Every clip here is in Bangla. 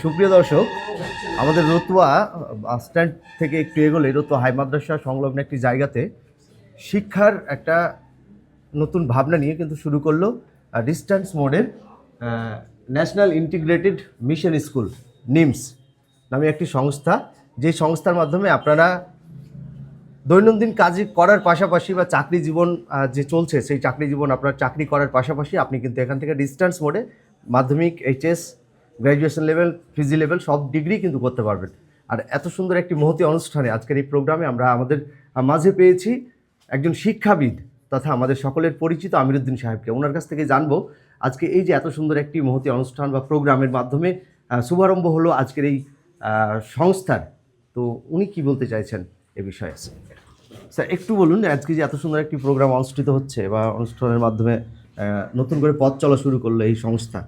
সুপ্রিয় দর্শক, আমাদের রতুয়া স্ট্যান্ড থেকে একটু এগোলে রতুয়া হাই মাদ্রাসা সংলগ্ন একটি জায়গাতে শিক্ষার একটা নতুন ভাবনা নিয়ে কিন্তু শুরু করল ডিস্ট্যান্স মোডের national integrated mission school NIMS নামে একটি সংস্থা। যে সংস্থার মাধ্যমে আপনারা দৈনন্দিন কাজ করার পাশাপাশি বা চাকরি জীবন যে চলছে, সেই চাকরি জীবন আপনার চাকরি করার পাশাপাশি আপনি কিন্তু এখান থেকে ডিস্ট্যান্স মোডে মাধ্যমিক HS graduation level PG level সব ডিগ্রি কিন্তু করতে পারবেন। আর এত সুন্দর একটি মহতি অনুষ্ঠানে আজকের এই প্রোগ্রামে আমরা আমাদের মাঝে পেয়েছি একজন শিক্ষাবিদ তথা আমাদের সকলের পরিচিত আমিরুদ্দিন সাহেবকে। ওনার কাছ থেকে জানব আজকে এই যে এত সুন্দর একটি মহতি অনুষ্ঠান বা প্রোগ্রামের মাধ্যমে শুভারম্ভ হলো আজকের এই সংস্থার। তো উনি কি বলতে চাইছেন এ বিষয়ে? স্যার, একটু বলুন আজকে যে এত সুন্দর একটি প্রোগ্রাম অনুষ্ঠিত হচ্ছে বা অনুষ্ঠানের মাধ্যমে নতুন করে পথ চলা শুরু করল এই সংস্থা।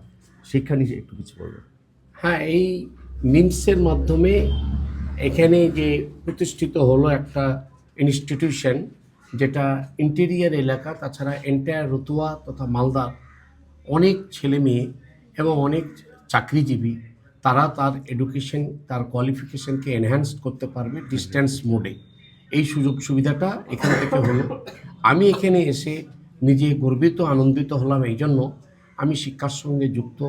শিক্ষা নিয়ে একটু কিছু বলবেন। হ্যাঁ এই নিমসের মাধ্যমে এখানে যে প্রতিষ্ঠিত হলো একটা ইনস্টিটিউশন যেটা ইন্টেরিয়ার এলাকা, তাছাড়া এন্টায়ার রতুয়া তথা মালদার অনেক ছেলে মেয়ে এবং অনেক চাকরিজীবী, তারা তার এডুকেশন তার কোয়ালিফিকেশনকে এনহ্যান্স করতে পারবে ডিস্ট্যান্স মোডে এই সুযোগ সুবিধাটা এখান থেকে হলো। আমি এখানে এসে নিজে গর্বিত, আনন্দিত হলাম। এই জন্য আমি শিক্ষার সঙ্গে যুক্ত,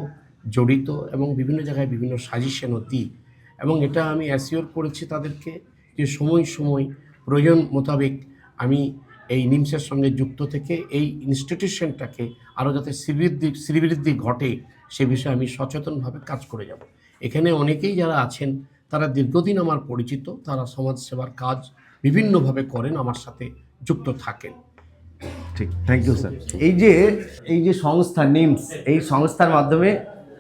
জড়িত এবং বিভিন্ন জায়গায় বিভিন্ন সাজেশনও দিই এবং এটা আমি অ্যাসিওর করেছি তাদেরকে যে সময় সময় প্রয়োজন মোতাবেক আমি এই নিমসের সঙ্গে যুক্ত থেকে এই ইনস্টিটিউশনটাকে আরও যাতে শ্রীবৃদ্ধি শ্রীবৃদ্ধি ঘটে সে বিষয়ে আমি সচেতনভাবে কাজ করে যাব। এখানে অনেকেই যারা আছেন, তারা দীর্ঘদিন আমার পরিচিত, তারা সমাজসেবার কাজ বিভিন্নভাবে করেন, আমার সাথে যুক্ত থাকেন। ঠিক থ্যাংক ইউ স্যার এই যে এই যে সংস্থা নিমস এই সংস্থার মাধ্যমে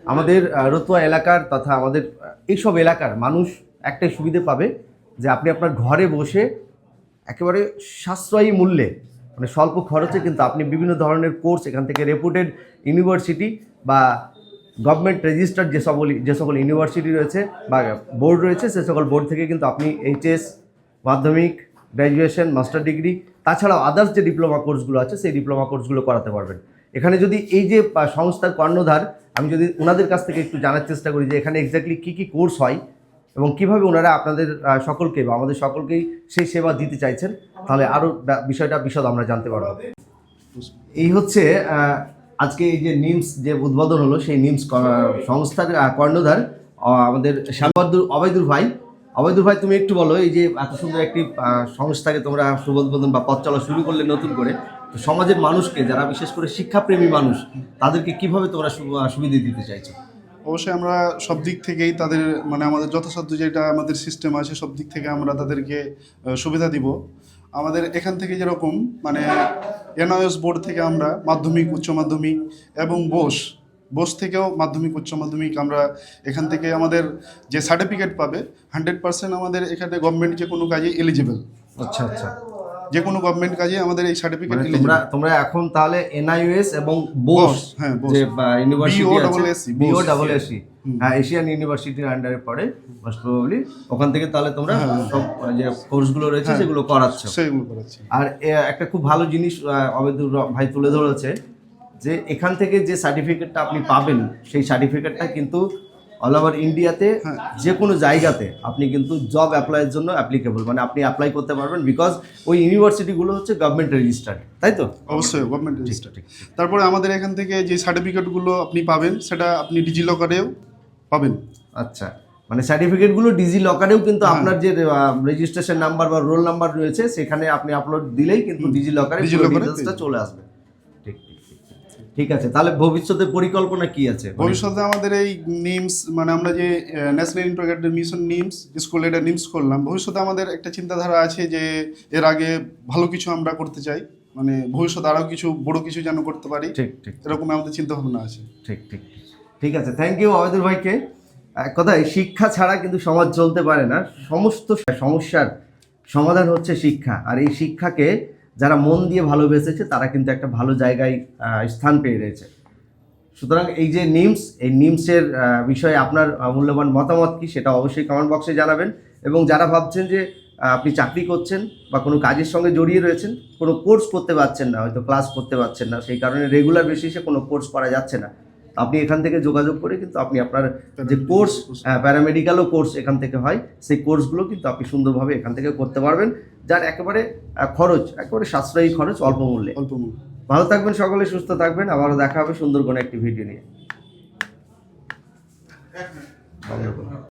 আমাদের রতুয়া এলাকার তথা আমাদের এইসব এলাকার মানুষ একটাই সুবিধে পাবে যে আপনি আপনার ঘরে বসে একেবারে সাশ্রয়ী মূল্যে মানে স্বল্প খরচে কিন্তু আপনি বিভিন্ন ধরনের কোর্স এখান থেকে রেপুটেড ইউনিভার্সিটি বা গভর্নমেন্ট রেজিস্টার্ড যে সকল যে সকল ইউনিভার্সিটি রয়েছে বা বোর্ড রয়েছে, সে সকল বোর্ড থেকে কিন্তু আপনি এইচএস মাধ্যমিক গ্র্যাজুয়েশন মাস্টার ডিগ্রি তাছাড়াও আদার্স যে ডিপ্লোমা কোর্সগুলো আছে, সেই ডিপ্লোমা কোর্সগুলো করাতে পারবেন। এখানে যদি এই যে সংস্থার কর্ণধার, আমি যদি ওনাদের কাছ থেকে একটু জানার চেষ্টা করি যে এখানে এক্স্যাক্টলি কী কী কোর্স হয় এবং কীভাবে ওনারা আপনাদের সকলকে বা আমাদের সকলকেই সেই সেবা দিতে চাইছেন, তাহলে আরও বিষয়টা বিশদ আমরা জানতে পারব। এই হচ্ছে আজকে এই যে নিমস যে উদ্বোধন হলো, সেই নিমস সংস্থার কর্ণধার আমাদের শ্যামাবদুর অবৈদুর ভাই। অবৈদুর ভাই, তুমি একটু বলো, এই যে এত সুন্দর একটি সংস্থাকে তোমরা শুভোদ্বোধন বা পথ চলা শুরু করলে নতুন করে, তো সমাজের মানুষকে, যারা বিশেষ করে শিক্ষাপ্রেমী মানুষ, তাদেরকে কীভাবে তোমরা সুবিধা দিতে চাইছো? অবশ্যই আমরা সব দিক থেকেই তাদের মানে আমাদের যথাসাধ্য যেটা আমাদের সিস্টেম আছে, সব দিক থেকে আমরা তাদেরকে সুবিধা দিব। আমাদের এখান থেকে যেরকম মানে এনআইএস বোর্ড থেকে আমরা মাধ্যমিক, উচ্চ মাধ্যমিক এবং বোস বোস থেকেও মাধ্যমিক উচ্চ মাধ্যমিক আমরা এখান থেকে আমাদের যে সার্টিফিকেট পাবে হান্ড্রেড পার্সেন্ট আমাদের এখানে গভর্নমেন্ট যে কোনো কাজে এলিজিবল আচ্ছা আচ্ছা। যে কোনো গভর্নমেন্ট কাজে আমাদের এই সার্টিফিকেট মানে তোমরা তোমরা এখন তাহলে এনআইএস এবং বোস হ্যাঁ। যে ইউনিভার্সিটি আছে বিও ডাবল এসি হ্যাঁ এশিয়ান ইউনিভার্সিটির আন্ডারে পড়ে মোস্ট প্রবাবলি ওখান থেকে তাহলে তোমরা সব যে কোর্সগুলো রয়েছে সেগুলো করাচ্ছ। সেগুলো করাচ্ছি। আর একটা খুব ভালো জিনিস অবেদুর ভাই তুলে ধরেছে যে এখান থেকে যে সার্টিফিকেটটা আপনি পাবেন সেই সার্টিফিকেটটা কিন্তু অল ওভার ইন্ডিয়াতে যে কোনো জায়গাতে আপনি কিন্তু জব অ্যাপ্লাইয়ের জন্য অ্যাপ্লিকেবল মানে আপনি অ্যাপ্লাই করতে পারবেন বিকজ ওই ইউনিভার্সিটিগুলো হচ্ছে গভর্নমেন্ট রেজিস্টার্ড তাই তো? অবশ্যই গভর্নমেন্ট রেজিস্টার ঠিক তারপরে আমাদের এখান থেকে যে সার্টিফিকেটগুলো আপনি পাবেন সেটা আপনি ডিজি লকারেও পাবেন। আচ্ছা মানে সার্টিফিকেটগুলো ডিজি লকারেও কিন্তু আপনার যে রেজিস্ট্রেশন নাম্বার বা রোল নাম্বার রয়েছে সেখানে আপনি আপলোড দিলেই কিন্তু ডিজি লকারে চলে আসবে। ঠিক। আছে তাহলে ভবিষ্যতের পরিকল্পনা কি আছে? মানে ভবিষ্যতে আমাদের এই নিমস মানে আমরা যে national integrated mission NIMS school এটা নিমস করলাম ভবিষ্যতে আমাদের একটা চিন্তাধারা আছে যে এর আগে ভালো কিছু আমরা করতে চাই মানে ভবিষ্যতে আরও কিছু বড় কিছু যেন করতে পারি ঠিক ঠিক। এরকম আমাদের চিন্তা ভাবনা আছে। ঠিক ঠিক ঠিক আছে থ্যাংক ইউ অবেদুল ভাইকে। এক কথায় শিক্ষা ছাড়া কিন্তু সমাজ চলতে পারে না সমস্ত সমস্যার সমাধান হচ্ছে শিক্ষা আর এই শিক্ষাকে যারা মন দিয়ে ভালোবেসেছে, তারা কিন্তু একটা ভালো জায়গায় স্থান পেয়ে রয়েছে। সুতরাং এই যে নিমস, এই নিমসের বিষয়ে আপনার মূল্যবান মতামত কি সেটা অবশ্যই কমেন্ট বক্সে জানাবেন। এবং যারা ভাবছেন যে আপনি চাকরি করছেন বা কোনো কাজের সঙ্গে জড়িয়ে রয়েছেন, কোনো কোর্স করতে পারছেন না, হয়তো ক্লাস করতে পারছেন না, সেই কারণে রেগুলার বেসিসে কোনো কোর্স করা যাচ্ছে না। আপনি এখান থেকে যোগাযোগ করে কিন্তু আপনি আপনার যে কোর্স প্যারামেডিক্যালও কোর্স এখান থেকে হয়, সেই কোর্সগুলো কিন্তু আপনি সুন্দরভাবে এখান থেকে করতে পারবেন। যার একেবারে খরচ একেবারে সাশ্রয়ী খরচ অল্প মূল্যে। অল্প মূল্যে। ভালো থাকবেন সকলে সুস্থ থাকবেন। আবারও দেখা হবে সুন্দর কোনো একটি ভিডিও নিয়ে।